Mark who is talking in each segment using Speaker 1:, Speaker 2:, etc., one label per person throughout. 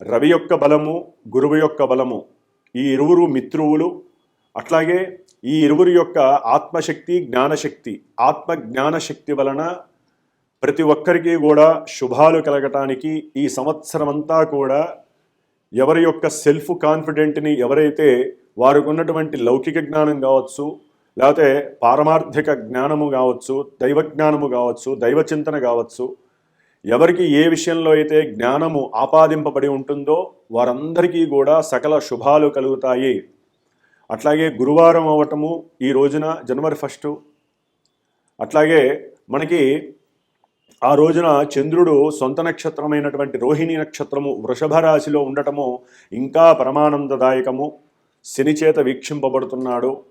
Speaker 1: రవి యొక్క బలము గురువు యొక్క బలము ఈ ఇరువురు మిత్రువులు అట్లాగే ఈ ఇరువురు యొక్క ఆత్మశక్తి జ్ఞానశక్తి. ఆత్మ జ్ఞానశక్తి వలన ప్రతి ఒక్కరికి కూడా శుభాలు కలగటానికి ఈ సంవత్సరం అంతా కూడా ఎవరి యొక్క సెల్ఫ్ కాన్ఫిడెంట్ని ఎవరైతే వారికి ఉన్నటువంటి లౌకిక జ్ఞానం కావచ్చు లేకపోతే పారమార్థిక జ్ఞానము కావచ్చు దైవ జ్ఞానము కావచ్చు దైవ చింతన కావచ్చు ఎవరికి ఏ విషయంలో అయితే జ్ఞానము ఆపాదింపబడి ఉంటుందో వారందరికీ కూడా సకల శుభాలు కలుగుతాయి. అట్లాగే గురువారం అవ్వటము ఈ రోజున జనవరి ఫస్టు అట్లాగే మనకి ఆ రోజున చంద్రుడు సొంత నక్షత్రమైనటువంటి రోహిణి నక్షత్రము వృషభ రాశిలో ఉండటము ఇంకా పరమానందదాయకము శని చేత వీక్షింపబడుతున్నాడు.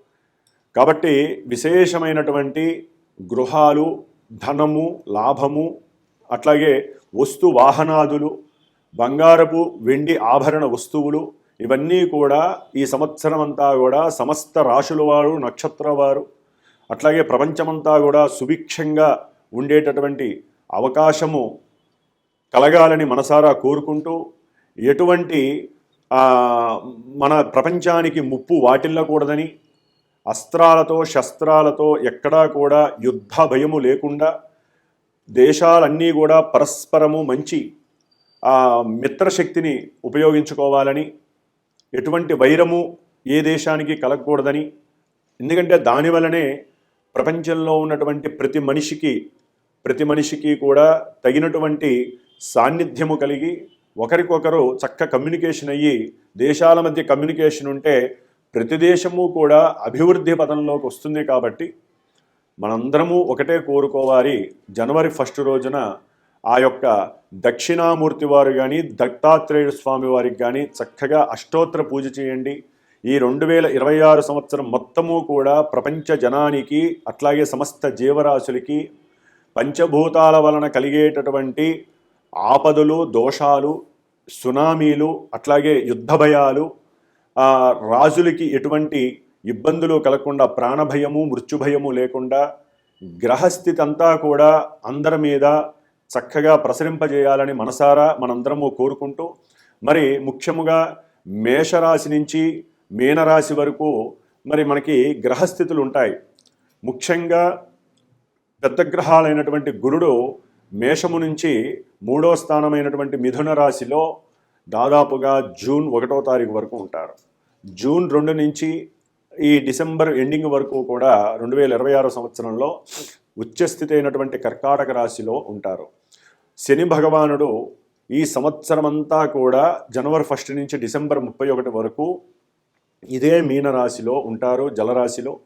Speaker 1: కాబట్టి విశేషమైనటువంటి గృహాలు ధనము లాభము అట్లాగే వస్తు వాహనాదులు బంగారపు వెండి ఆభరణ వస్తువులు ఇవన్నీ కూడా ఈ సంవత్సరం అంతా కూడా సమస్త రాశుల వారు నక్షత్ర వారు అట్లాగే ప్రపంచమంతా కూడా సుభిక్షంగా ఉండేటటువంటి అవకాశము కలగాలని మనసారా కోరుకుంటూ ఎటువంటి మన ప్రపంచానికి ముప్పు వాటిల్లకూడదని అస్త్రాలతో శస్త్రాలతో ఎక్కడా కూడా యుద్ధ భయము లేకుండా దేశాలన్నీ కూడా పరస్పరము మంచి ఆ, మిత్రశక్తిని ఉపయోగించుకోవాలని ఎటువంటి వైరము ఏ దేశానికి కలగకూడదని ఎందుకంటే దానివలనే ప్రపంచంలో ఉన్నటువంటి ప్రతి మనిషికి ప్రతి మనిషికి కూడా తగినటువంటి సాన్నిధ్యము కలిగి ఒకరికొకరు చక్క కమ్యూనికేషన్ అయ్యి దేశాల మధ్య కమ్యూనికేషన్ ఉంటే ప్రతి దేశము కూడా అభివృద్ధి పదంలోకి వస్తుంది కాబట్టి మనందరము ఒకటే కోరుకోవాలి జనవరి ఫస్ట్ రోజున ఆ యొక్క దక్షిణామూర్తి వారు కానీ దత్తాత్రేయుడు స్వామి వారికి కానీ చక్కగా అష్టోత్తర పూజ చేయండి. ఈ రెండు వేల ఇరవై ఆరు సంవత్సరం మొత్తము కూడా ప్రపంచ జనానికి అట్లాగే సమస్త జీవరాశులకి పంచభూతాల వలన కలిగేటటువంటి ఆపదలు దోషాలు సునామీలు అట్లాగే యుద్ధ భయాలు రాజులకి ఎటువంటి ఇబ్బందులు కలగకుండా ప్రాణభయము మృత్యుభయము లేకుండా గ్రహస్థితి అంతా కూడా అందరి మీద చక్కగా ప్రసరింపజేయాలని మనసారా మనందరము కోరుకుంటూ మరి ముఖ్యముగా మేషరాశి నుంచి మీనరాశి వరకు మరి మనకి గ్రహస్థితులు ఉంటాయి. ముఖ్యంగా పెద్ద గ్రహాలైనటువంటి గురుడు మేషము నుంచి మూడో స్థానమైనటువంటి మిథున రాశిలో దాదాపుగా జూన్ ఒకటో తారీఖు వరకు ఉంటారు. జూన్ రెండు నుంచి ఈ డిసెంబర్ ఎండింగ్ వరకు కూడా రెండు వేల ఇరవై ఆరో సంవత్సరంలో ఉచ్చస్థితి అయినటువంటి కర్కాటక రాశిలో ఉంటారు. శని భగవానుడు ఈ సంవత్సరం అంతా కూడా జనవరి ఫస్ట్ నుంచి డిసెంబర్ ముప్పై ఒకటి వరకు ఇదే మీనరాశిలో ఉంటారు జలరాశిలో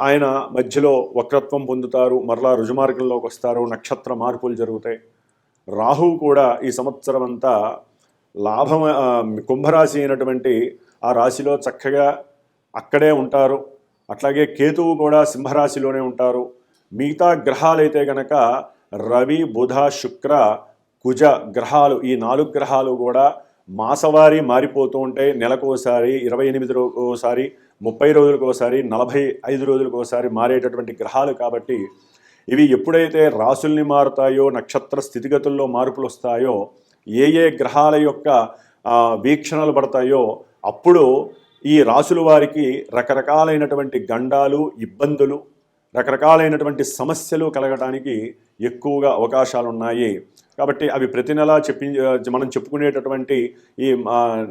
Speaker 1: ఆయన మధ్యలో వక్రత్వం పొందుతారు మరలా రుజుమార్గంలోకి వస్తారు నక్షత్ర మార్పులు జరుగుతాయి. రాహువు కూడా ఈ సంవత్సరం అంతా లాభం కుంభరాశి అయినటువంటి ఆ రాశిలో చక్కగా అక్కడే ఉంటారు. అట్లాగే కేతువు కూడా సింహరాశిలోనే ఉంటారు. మిగతా గ్రహాలైతే గనక రవి బుధ శుక్ర కుజ గ్రహాలు ఈ నాలుగు గ్రహాలు కూడా మాసవారీ మారిపోతూ ఉంటాయి నెలకోసారి ఇరవై ఎనిమిది రో ఒకసారి ముప్పై రోజులకోసారి నలభై ఐదు రోజులకోసారి మారేటటువంటి గ్రహాలు కాబట్టి ఇవి ఎప్పుడైతే రాసుల్ని మారుతాయో నక్షత్ర స్థితిగతుల్లో మార్పులు వస్తాయో ఏ ఏ గ్రహాల యొక్క వీక్షణలు పడతాయో అప్పుడు ఈ రాసుల వారికి రకరకాలైనటువంటి గండాలు ఇబ్బందులు రకరకాలైనటువంటి సమస్యలు కలగడానికి ఎక్కువగా అవకాశాలు ఉన్నాయి కాబట్టి అవి ప్రతి నెల చెప్పి మనం చెప్పుకునేటటువంటి ఈ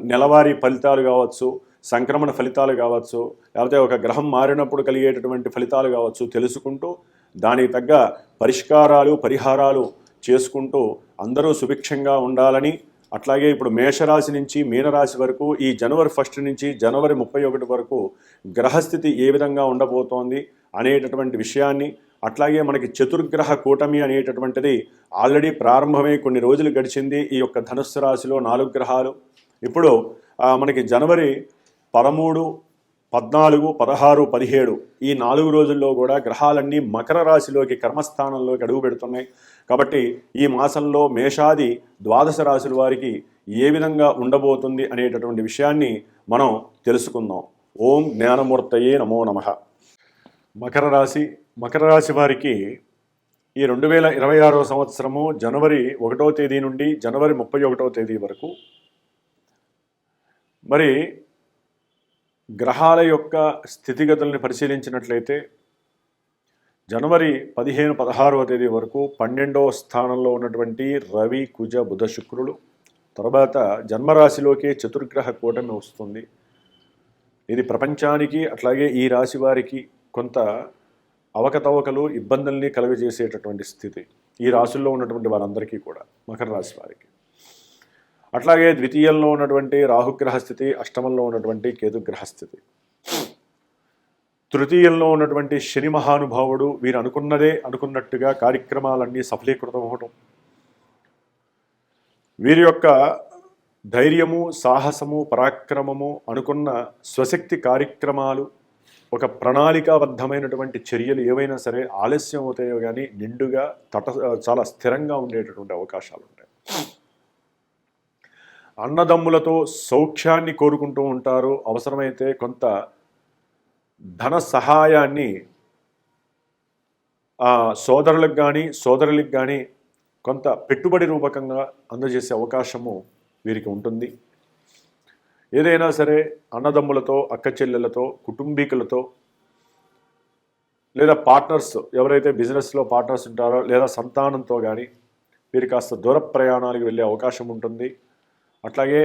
Speaker 1: నెలవారీ ఫలితాలు కావచ్చు సంక్రమణ ఫలితాలు కావచ్చు లేకపోతే ఒక గ్రహం మారినప్పుడు కలిగేటటువంటి ఫలితాలు కావచ్చు తెలుసుకుంటూ దానికి తగ్గ పరిష్కారాలు పరిహారాలు చేసుకుంటూ అందరూ సుభిక్షంగా ఉండాలని అట్లాగే ఇప్పుడు మేషరాశి నుంచి మీనరాశి వరకు ఈ జనవరి ఫస్ట్ నుంచి జనవరి ముప్పై ఒకటి వరకు గ్రహస్థితి ఏ విధంగా ఉండబోతోంది అనేటటువంటి విషయాన్ని అట్లాగే మనకి చతుర్గ్రహ కూటమి అనేటటువంటిది ఆల్రెడీ ప్రారంభమై కొన్ని రోజులు గడిచింది ఈ యొక్క ధనుస్సు రాశిలో నాలుగు గ్రహాలు. ఇప్పుడు మనకి జనవరి పదమూడు పద్నాలుగు పదహారు పదిహేడు ఈ నాలుగు రోజుల్లో కూడా గ్రహాలన్నీ మకర రాశిలోకి కర్మస్థానంలోకి అడుగు పెడుతున్నాయి కాబట్టి ఈ మాసంలో మేషాది ద్వాదశ రాశుల వారికి ఏ విధంగా ఉండబోతుంది అనేటటువంటి విషయాన్ని మనం తెలుసుకుందాం. ఓం జ్ఞానమూర్తయే నమో నమః. మకర రాశి మకర రాశి వారికి ఈ రెండు వేల ఇరవై ఆరో సంవత్సరము జనవరి ఒకటో తేదీ నుండి జనవరి ముప్పై ఒకటో తేదీ వరకు మరి గ్రహాల యొక్క స్థితిగతుల్ని పరిశీలించినట్లయితే జనవరి పదిహేను పదహారవ తేదీ వరకు పన్నెండవ స్థానంలో ఉన్నటువంటి రవి కుజ బుధ శుక్రులు. తర్వాత జన్మరాశిలోకి చతుర్గ్రహ కూటమి వస్తుంది. ఇది ప్రపంచానికి అట్లాగే ఈ రాశి వారికి కొంత అవకతవకలు ఇబ్బందుల్ని కలుగజేసేటటువంటి స్థితి ఈ రాశుల్లో ఉన్నటువంటి వారందరికీ కూడా మకర రాశి వారికి. అట్లాగే ద్వితీయంలో ఉన్నటువంటి రాహుగ్రహ స్థితి అష్టమంలో ఉన్నటువంటి కేతుగ్రహ స్థితి. తృతీయంలో ఉన్నటువంటి శని మహానుభావుడు వీరు అనుకున్నదే అనుకున్నట్టుగా కార్యక్రమాలన్నీ సఫలీకృతం అవడం వీరి యొక్క ధైర్యము సాహసము పరాక్రమము అనుకున్న స్వశక్తి కార్యక్రమాలు ఒక ప్రణాళికాబద్ధమైనటువంటి చర్యలు ఏవైనా సరే ఆలస్యం అవుతాయో కానీ నిండుగా తట చాలా స్థిరంగా ఉండేటటువంటి అవకాశాలు ఉంటాయి. అన్నదమ్ములతో సౌఖ్యాన్ని కోరుకుంటూ ఉంటారు. అవసరమైతే కొంత ధన సహాయాన్ని ఆ, సోదరులకు కానీ సోదరులకు కానీ కొంత పెట్టుబడి రూపకంగా అందజేసే అవకాశము వీరికి ఉంటుంది. ఏదైనా సరే అన్నదమ్ములతో అక్క చెల్లెలతో కుటుంబీకులతో లేదా పార్ట్నర్స్ ఎవరైతే బిజినెస్లో పార్ట్నర్స్ ఉంటారో లేదా సంతానంతో కానీ వీరు కాస్త దూర ప్రయాణాలకు వెళ్ళే అవకాశం ఉంటుంది. అట్లాగే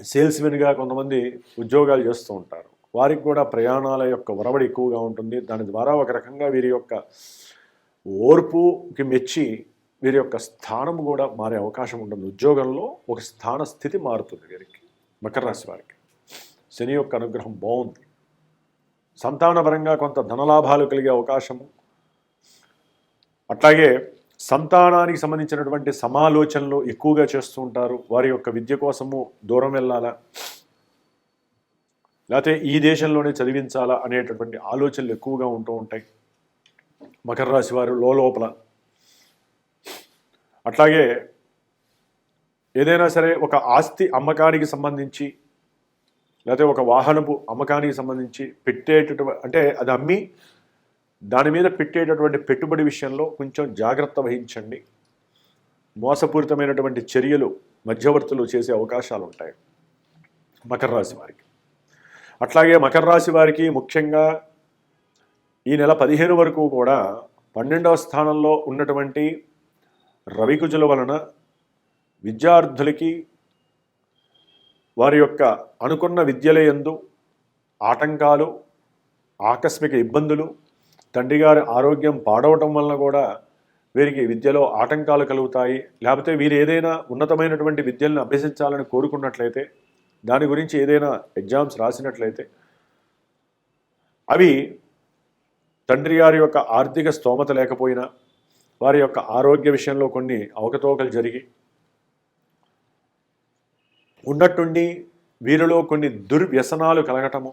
Speaker 1: సేల్స్మెన్గా కొంతమంది ఉద్యోగాలు చేస్తూ ఉంటారు. వారికి కూడా ప్రయాణాల యొక్క ఒరవడి ఎక్కువగా ఉంటుంది. దాని ద్వారా ఒక రకంగా వీరి యొక్క ఓర్పుకి మెచ్చి వీరి యొక్క స్థానం కూడా మారే అవకాశం ఉంటుంది. ఉద్యోగంలో ఒక స్థాన స్థితి మారుతుంది వీరికి మకర రాశి వారికి. శని యొక్క అనుగ్రహం బాగుంది. సంతానపరంగా కొంత ధనలాభాలు కలిగే అవకాశము. అట్లాగే సంతానానికి సంబంధించినటువంటి సమాలోచనలు ఎక్కువగా చేస్తూ ఉంటారు. వారి యొక్క విద్య కోసము దూరం వెళ్ళాలా? లేకపోతే ఈ దేశంలోనే చదివించాలా అనేటటువంటి ఆలోచనలు ఎక్కువగా ఉంటూ ఉంటాయి. మకర రాశి వారు లోపల అట్లాగే ఏదైనా సరే ఒక ఆస్తి అమ్మకానికి సంబంధించి లేకపోతే ఒక వాహనపు అమ్మకానికి సంబంధించి పెట్టేటటువంటి అంటే అది అమ్మి దాని మీద పెట్టేటటువంటి పెట్టుబడి విషయంలో కొంచెం జాగ్రత్త వహించండి. మోసపూరితమైనటువంటి చర్యలు మధ్యవర్తులు చేసే అవకాశాలు ఉంటాయి మకర రాశి వారికి. అట్లాగే మకర రాశి వారికి ముఖ్యంగా ఈ నెల పదిహేను వరకు కూడా పన్నెండవ స్థానంలో ఉన్నటువంటి రవికుజుల వలన విద్యార్థులకి వారి యొక్క అనుకున్న విద్యలయందు ఆటంకాలు ఆకస్మిక ఇబ్బందులు తండ్రి గారి ఆరోగ్యం పాడవటం వలన కూడా వీరికి విద్యలో ఆటంకాలు కలుగుతాయి. లేకపోతే వీరు ఏదైనా ఉన్నతమైనటువంటి విద్యలను అభ్యసించాలని కోరుకున్నట్లయితే దాని గురించి ఏదైనా ఎగ్జామ్స్ రాసినట్లయితే అవి తండ్రి గారి యొక్క ఆర్థిక స్తోమత లేకపోయినా వారి యొక్క ఆరోగ్య విషయంలో కొన్ని అవకతవకలు జరిగి ఉన్నట్టుండి వీరిలో కొన్ని దుర్వ్యసనాలు కలగటము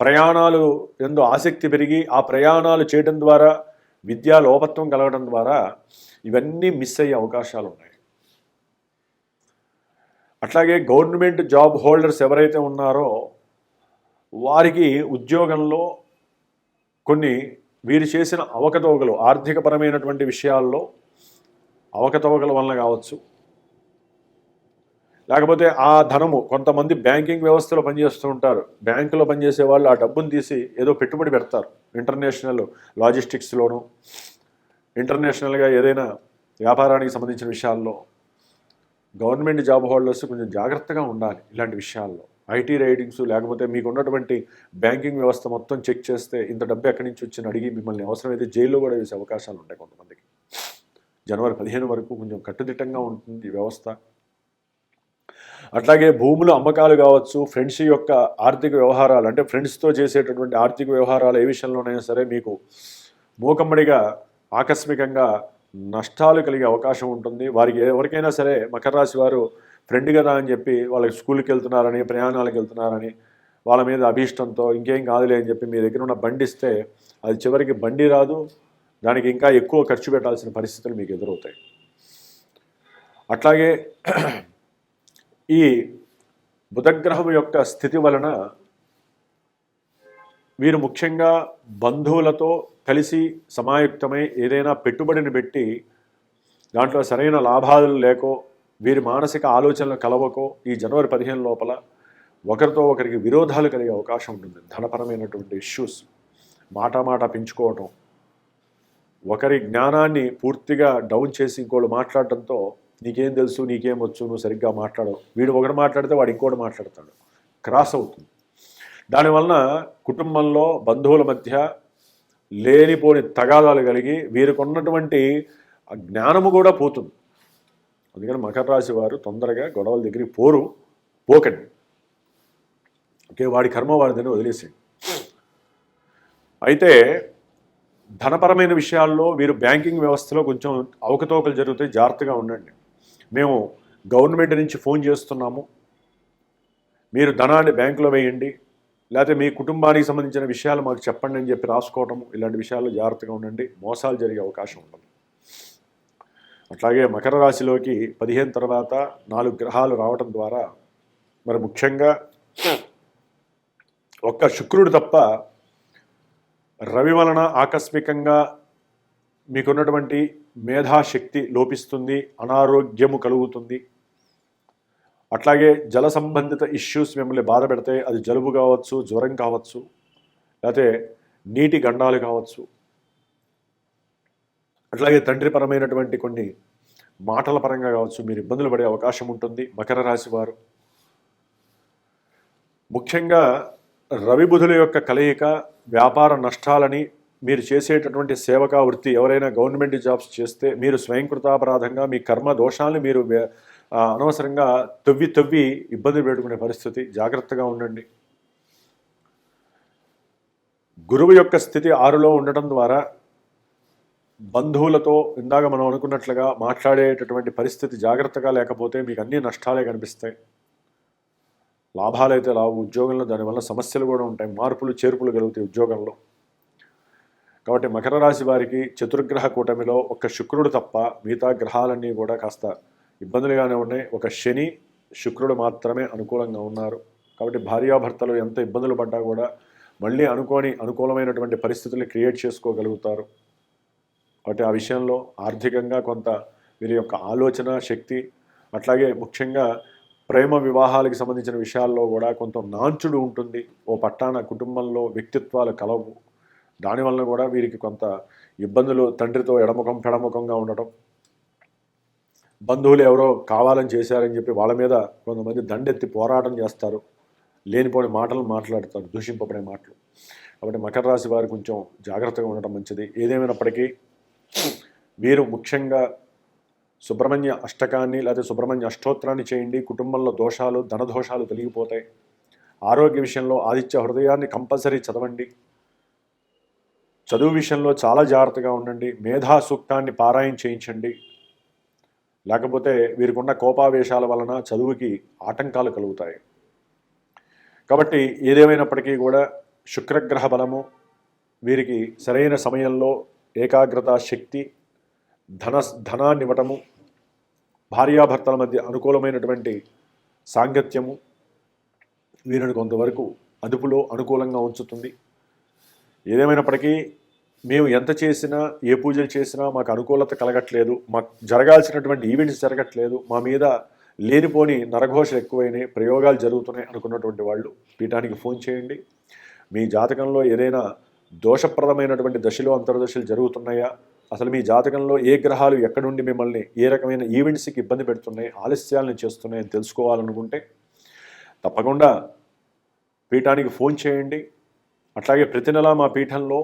Speaker 1: ప్రయాణాలు ఎందు ఆసక్తి పెరిగి ఆ ప్రయాణాలు చేయడం ద్వారా విద్యా లోపత్వం కలగడం ద్వారా ఇవన్నీ మిస్ అయ్యే అవకాశాలు ఉన్నాయి అట్లాగే గవర్నమెంట్ జాబ్ హోల్డర్స్ ఎవరైతే ఉన్నారో వారికి ఉద్యోగంలో కొన్ని వీరు చేసిన అవకతవకలు ఆర్థికపరమైనటువంటి విషయాల్లో అవకతవకల వలన కావచ్చు. లేకపోతే ఆ ధనము కొంతమంది బ్యాంకింగ్ వ్యవస్థలో పనిచేస్తూ ఉంటారు. బ్యాంకులో పనిచేసే వాళ్ళు ఆ డబ్బును తీసి ఏదో పెట్టుబడి పెడతారు. ఇంటర్నేషనల్ లాజిస్టిక్స్లోను ఇంటర్నేషనల్గా ఏదైనా వ్యాపారానికి సంబంధించిన విషయాల్లో. గవర్నమెంట్ జాబ్ హోల్డర్స్ కొంచెం జాగ్రత్తగా ఉండాలి ఇలాంటి విషయాల్లో. ఐటీ రైడింగ్స్ లేకపోతే మీకు ఉన్నటువంటి బ్యాంకింగ్ వ్యవస్థ మొత్తం చెక్ చేస్తే ఇంత డబ్బు ఎక్కడి నుంచి వచ్చిన అడిగి మిమ్మల్ని అవసరమైతే జైల్లో కూడా వేసే అవకాశాలు ఉంటాయి కొంతమందికి. జనవరి పదిహేను వరకు కొంచెం కట్టుదిట్టంగా ఉంటుంది వ్యవస్థ. అట్లాగే భూములు అమ్మకాలు కావచ్చు ఫ్రెండ్స్ యొక్క ఆర్థిక వ్యవహారాలు అంటే ఫ్రెండ్స్తో చేసేటటువంటి ఆర్థిక వ్యవహారాలు ఏ విషయంలోనైనా సరే మీకు మూకమ్మడిగా ఆకస్మికంగా నష్టాలు కలిగే అవకాశం ఉంటుంది. వారికి ఎవరికైనా సరే మకర రాశి వారు ఫ్రెండ్ కదా అని చెప్పి వాళ్ళకి స్కూల్కి వెళ్తున్నారని ప్రయాణాలకు వెళ్తున్నారని వాళ్ళ మీద అభీష్టంతో ఇంకేం కాదులే అని చెప్పి మీ దగ్గర ఉన్న బండి ఇస్తే అది చివరికి బండి రాదు. దానికి ఇంకా ఎక్కువ ఖర్చు పెట్టాల్సిన పరిస్థితులు మీకు ఎదురవుతాయి. అట్లాగే ఈ బుధగ్రహం యొక్క స్థితి వలన వీరు ముఖ్యంగా బంధువులతో కలిసి సమాయుక్తమై ఏదైనా పెట్టుబడిని పెట్టి దాంట్లో సరైన లాభాలు లేకో వీరి మానసిక ఆలోచనలు కలవకో ఈ జనవరి పదిహేను లోపల ఒకరితో ఒకరికి విరోధాలు కలిగే అవకాశం ఉంటుంది. ధనపరమైనటువంటి ఇష్యూస్ మాట మాట పెంచుకోవటం. ఒకరి జ్ఞానాన్ని పూర్తిగా డౌన్ చేసి ఇంకోళ్ళు మాట్లాడటంతో నీకేం తెలుసు నీకేం వచ్చు నువ్వు సరిగ్గా మాట్లాడవు. వీడు ఒకటి మాట్లాడితే వాడు ఇంకోటి మాట్లాడతాడు. క్రాస్ అవుతుంది. దానివలన కుటుంబంలో బంధువుల మధ్య లేనిపోని తగాదాలు కలిగి వీరికి ఉన్నటువంటి జ్ఞానము కూడా పోతుంది. అందుకని మకర రాశి వారు తొందరగా గొడవల దగ్గరికి పోరు పోకండి. ఓకే వాడి కర్మ వాడిదని వదిలేసేయండి. అయితే ధనపరమైన విషయాల్లో వీరు బ్యాంకింగ్ వ్యవస్థలో కొంచెం అవకతవకలు జరుగుతాయి జాగ్రత్తగా ఉండండి. మేము గవర్నమెంట్ నుంచి ఫోన్ చేస్తున్నాము. మీరు ధనాన్ని బ్యాంకులో వేయండి. లేకపోతే మీ కుటుంబానికి సంబంధించిన విషయాలు మాకు చెప్పండి అని చెప్పి రాసుకోవటం ఇలాంటి విషయాల్లో జాగ్రత్తగా ఉండండి. మోసాలు జరిగే అవకాశం ఉండదు. అట్లాగే మకర రాశిలోకి పదిహేను తర్వాత నాలుగు గ్రహాలు రావటం ద్వారా మరి ముఖ్యంగా ఒక్క శుక్రుడు తప్ప రవి వలన ఆకస్మికంగా మీకున్నటువంటి మేధాశక్తి లోపిస్తుంది అనారోగ్యము కలుగుతుంది. అట్లాగే జల సంబంధిత ఇష్యూస్ మిమ్మల్ని బాధ పెడితే అది జలుబు కావచ్చు జ్వరం కావచ్చు లేకపోతే నీటి గండాలు కావచ్చు. అట్లాగే తండ్రి పరమైనటువంటి కొన్ని మాటల పరంగా కావచ్చు మీరు ఇబ్బందులు పడే అవకాశం ఉంటుంది మకర రాశి వారు. ముఖ్యంగా రవి బుధుల యొక్క కలయిక వ్యాపార నష్టాలని మీరు చేసేటటువంటి సేవకా వృత్తి ఎవరైనా గవర్నమెంట్ జాబ్స్ చేస్తే మీరు స్వయంకృతాపరాధంగా మీ కర్మ దోషాలను మీరు అనవసరంగా తవ్వి తవ్వి ఇబ్బంది పెట్టుకునే పరిస్థితి. జాగ్రత్తగా ఉండండి. గురువు యొక్క స్థితి ఆరులో ఉండటం ద్వారా బంధువులతో ఇందాక మనం అనుకున్నట్లుగా మాట్లాడేటటువంటి పరిస్థితి జాగ్రత్తగా లేకపోతే మీకు అన్ని నష్టాలే కనిపిస్తాయి. లాభాలైతే రావు ఉద్యోగంలో దానివల్ల సమస్యలు కూడా ఉంటాయి. మార్పులు చేర్పులు కలుగుతాయి ఉద్యోగంలో. కాబట్టి మకర రాశి వారికి చతుర్గ్రహ కూటమిలో ఒక్క శుక్రుడు తప్ప మిగతా గ్రహాలన్నీ కూడా కాస్త ఇబ్బందులుగానే ఉన్నాయి? ఒక శని శుక్రుడు మాత్రమే అనుకూలంగా ఉన్నారు. కాబట్టి భార్యాభర్తలు ఎంత ఇబ్బందులు పడ్డా కూడా మళ్ళీ అనుకోని అనుకూలమైనటువంటి పరిస్థితులు క్రియేట్ చేసుకోగలుగుతారు. కాబట్టి ఆ విషయంలో ఆర్థికంగా కొంత వీరి యొక్క ఆలోచన శక్తి అట్లాగే ముఖ్యంగా ప్రేమ వివాహాలకు సంబంధించిన విషయాల్లో కూడా కొంత నాంచుడు ఉంటుంది. ఓ పట్టాన కుటుంబంలో వ్యక్తిత్వాలు కలవు. దానివల్ల కూడా వీరికి కొంత ఇబ్బందులు తండ్రితో ఎడముఖం పెడముఖంగా ఉండటం బంధువులు ఎవరో కావాలని చేశారని చెప్పి వాళ్ళ మీద కొంతమంది దండెత్తి పోరాటం చేస్తారు. లేనిపోని మాటలు మాట్లాడతారు దూషింపబడే మాటలు. కాబట్టి మకర రాశి వారు కొంచెం జాగ్రత్తగా ఉండటం మంచిది. ఏదేమైనప్పటికీ వీరు ముఖ్యంగా సుబ్రహ్మణ్య అష్టకాన్ని లేదా సుబ్రహ్మణ్య అష్టోత్తరాన్ని చేయండి. కుటుంబంలో దోషాలు ధనదోషాలు తొలగిపోతాయి. ఆరోగ్య విషయంలో ఆదిత్య హృదయాన్ని కంపల్సరీ చదవండి. చదువు విషయంలో చాలా జాగ్రత్తగా ఉండండి. మేధా సూక్తాన్ని పారాయణ చేయించండి. లేకపోతే వీరికున్న కోపావేశాల వలన చదువుకి ఆటంకాలు కలుగుతాయి. కాబట్టి ఏదేమైనప్పటికీ కూడా శుక్రగ్రహ బలము వీరికి సరైన సమయంలో ఏకాగ్రత శక్తి ధన ధనాన్ని ఇవ్వటము భార్యాభర్తల మధ్య అనుకూలమైనటువంటి సాంగత్యము వీరిని కొంతవరకు అదుపులో అనుకూలంగా ఉంచుతుంది. ఏదేమైనప్పటికీ మేము ఎంత చేసినా ఏ పూజలు చేసినా మాకు అనుకూలత కలగట్లేదు. మాకు జరగాల్సినటువంటి ఈవెంట్స్ జరగట్లేదు. మా మీద లేనిపోని నరఘోష ఎక్కువైనాయి ప్రయోగాలు జరుగుతున్నాయి అనుకున్నటువంటి వాళ్ళు పీఠానికి ఫోన్ చేయండి. మీ జాతకంలో ఏదైనా దోషప్రదమైనటువంటి దశలు అంతర్దశలు జరుగుతున్నాయా? అసలు మీ జాతకంలో ఏ గ్రహాలు ఎక్కడుండి మిమ్మల్ని ఏ రకమైన ఈవెంట్స్కి ఇబ్బంది పెడుతున్నాయి ఆలస్యాలను చేస్తున్నాయని తెలుసుకోవాలనుకుంటే తప్పకుండా పీఠానికి ఫోన్ చేయండి. అట్లాగే ప్రతి నెల మా పీఠంలో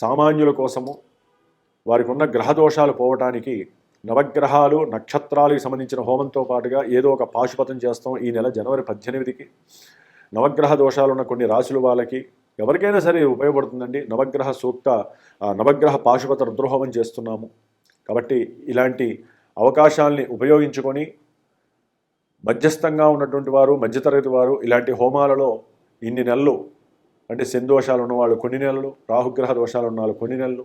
Speaker 1: సామాన్యుల కోసము వారికి ఉన్న గ్రహ దోషాలు పోవటానికి నవగ్రహాలు నక్షత్రాలకు సంబంధించిన హోమంతో పాటుగా ఏదో ఒక పాశుపతం చేస్తాం ఈ నెల జనవరి పద్దెనిమిదికి. నవగ్రహ దోషాలున్న కొన్ని రాశుల వాళ్ళకి ఎవరికైనా సరే ఉపయోగపడుతుందండి. నవగ్రహ సూక్త నవగ్రహ పాశుపత రుద్రహోమం చేస్తున్నాము. కాబట్టి ఇలాంటి అవకాశాల్ని ఉపయోగించుకొని మధ్యస్థంగా ఉన్నటువంటి వారు మధ్యతరగతి వారు ఇలాంటి హోమాలలో ఇన్ని నెలలు అంటే శనిదోషాలు ఉన్నవాళ్ళు కొన్ని నెలలు రాహుగ్రహ దోషాలు ఉన్న వాళ్ళు కొన్ని నెలలు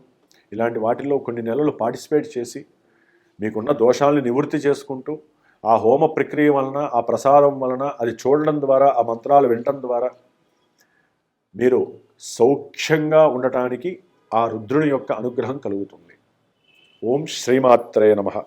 Speaker 1: ఇలాంటి వాటిల్లో కొన్ని నెలలు పార్టిసిపేట్ చేసి మీకున్న దోషాలను నివృత్తి చేసుకుంటూ ఆ హోమ ప్రక్రియ వలన ఆ ప్రసారం వలన అది చూడడం ద్వారా ఆ మంత్రాలు వినటం ద్వారా మీరు సౌఖ్యంగా ఉండటానికి ఆ రుద్రుని యొక్క అనుగ్రహం కలుగుతుంది. ఓం శ్రీమాత్రేయ నమః.